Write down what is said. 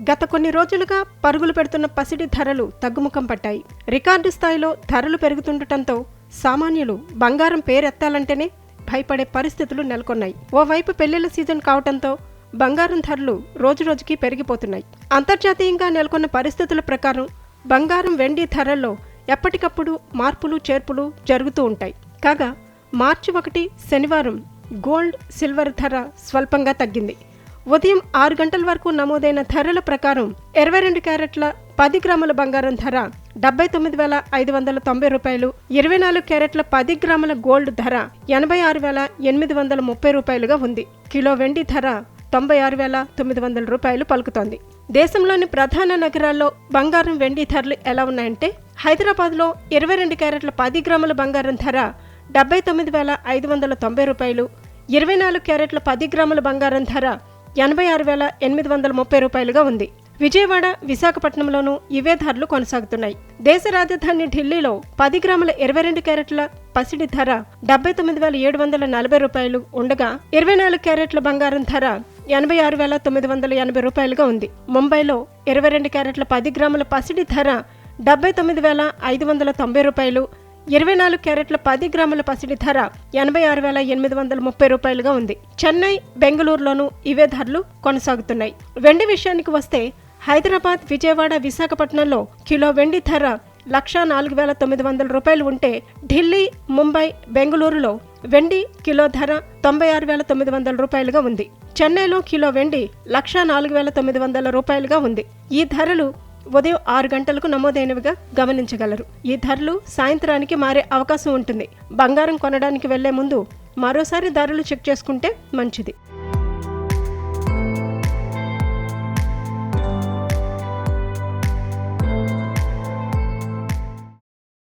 గత కొన్ని రోజులుగా పరుగులు పెడుతున్న పసిడి ధరలు తగ్గుముఖం పట్టాయి. రికార్డు స్థాయిలో ధరలు పెరుగుతుండటంతో సామాన్యులు బంగారం పేరెత్తాలంటేనే భయపడే పరిస్థితులు నెలకొన్నాయి. ఓవైపు పెళ్ళిళ్ళ సీజన్ కావడంతో బంగారం ధరలు రోజురోజుకి పెరిగిపోతున్నాయి. అంతర్జాతీయంగా నెలకొన్న పరిస్థితుల ప్రకారం బంగారం వెండి ధరల్లో ఎప్పటికప్పుడు మార్పులు చేర్పులు జరుగుతూ ఉంటాయి. కాగా మార్చి ఒకటి శనివారం గోల్డ్ సిల్వర్ ధర స్వల్పంగా తగ్గింది. ఉదయం ఆరు గంటల వరకు నమోదైన ధరల ప్రకారం ఇరవై రెండు క్యారెట్ల పది గ్రాముల బంగారం ధర డెబ్బై తొమ్మిది వేల ఐదు వందల తొంభై రూపాయలు ఇరవై నాలుగు క్యారెట్ల పది గ్రాముల గోల్డ్ ధర ఎనభై ఆరు వేల ఎనిమిది వందల ముప్పై రూపాయలుగా ఉంది. కిలో వెండి ధర తొంభై ఆరు వేల తొమ్మిది వందల రూపాయలు పలుకుతోంది. దేశంలోని ప్రధాన నగరాల్లో బంగారం వెండి ధరలు ఎలా ఉన్నాయంటే హైదరాబాద్లో ఇరవై రెండు క్యారెట్ల పది గ్రాముల బంగారం ధర డెబ్బై తొమ్మిది వేల ఐదు వందల తొంభై రూపాయలు ఇరవై నాలుగు క్యారెట్ల పది గ్రాముల బంగారం ధర ఎనభై ఆరు వేల ఎనిమిది వందల ముప్పై రూపాయలుగా ఉంది. విజయవాడ విశాఖపట్నంలోనూ ఇవే ధరలు కొనసాగుతున్నాయి. దేశ రాజధాని ఢిల్లీలో పది గ్రాముల ఇరవై రెండు క్యారెట్ల పసిడి ధర డెబ్బై తొమ్మిది వేల ఏడు వందల నలభై రూపాయలు ఉండగా ఇరవై నాలుగు క్యారెట్ల బంగారం ధర ఎనభై ఆరు వేల తొమ్మిది వందల ఎనభై రూపాయలుగా ఉంది. ముంబైలో ఇరవై రెండు క్యారెట్ల పది గ్రాముల పసిడి ధర డెబ్బై తొమ్మిది వేల ఐదు వందల తొంభై రూపాయలు ఇరవై నాలుగు క్యారెట్ల పది గ్రాముల పసిడి ధర ఎనభై ఆరు వేల ఎనిమిది వందల ముప్పై రూపాయలుగా ఉంది. చెన్నై బెంగళూరులోనూ ఇవే ధరలు కొనసాగుతున్నాయి. వెండి విషయానికి వస్తే హైదరాబాద్ విజయవాడ విశాఖపట్నంలో కిలో వెండి ధర లక్ష నాలుగు వేల తొమ్మిది వందల రూపాయలు ఉంటే ఢిల్లీ ముంబై బెంగళూరులో వెండి కిలో ధర తొంభై ఆరు వేల తొమ్మిది వందల రూపాయలుగా ఉంది. చెన్నైలో కిలో వెండి లక్ష నాలుగు వేల తొమ్మిది వందల రూపాయలుగా ఉంది. ఈ ధరలు ఉదయం ఆరు గంటలకు నమోదైనవిగా గమనించగలరు. ఈ ధరలు సాయంత్రానికి మారే అవకాశం ఉంటుంది. బంగారం కొనడానికి వెళ్ళే ముందు మరోసారి ధరలు చెక్ చేసుకుంటే మంచిది.